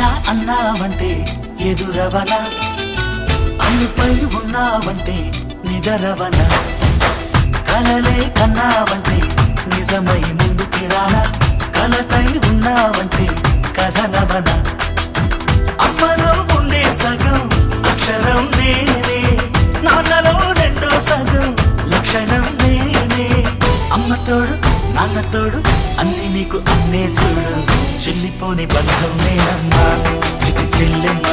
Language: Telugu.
అన్నయ్య అన్నావంటే ఎదురవన? అన్నిపై ఉన్నావంటే నిదరవన? కలలే కన్నావంటే నిజమై ముందుకి రానా కలతై ఉన్నావంటే కథనవన అమ్మలో ఉండే సగం అక్షరం నేనే. నాన్నలో రెండో సగం లక్షణం నేనే. అమ్మతోడు నాన్నతోడు అన్ని నీకు అన్నే చూడు. చెల్లిపోని బంధం నేనమ్మా. செல்லும்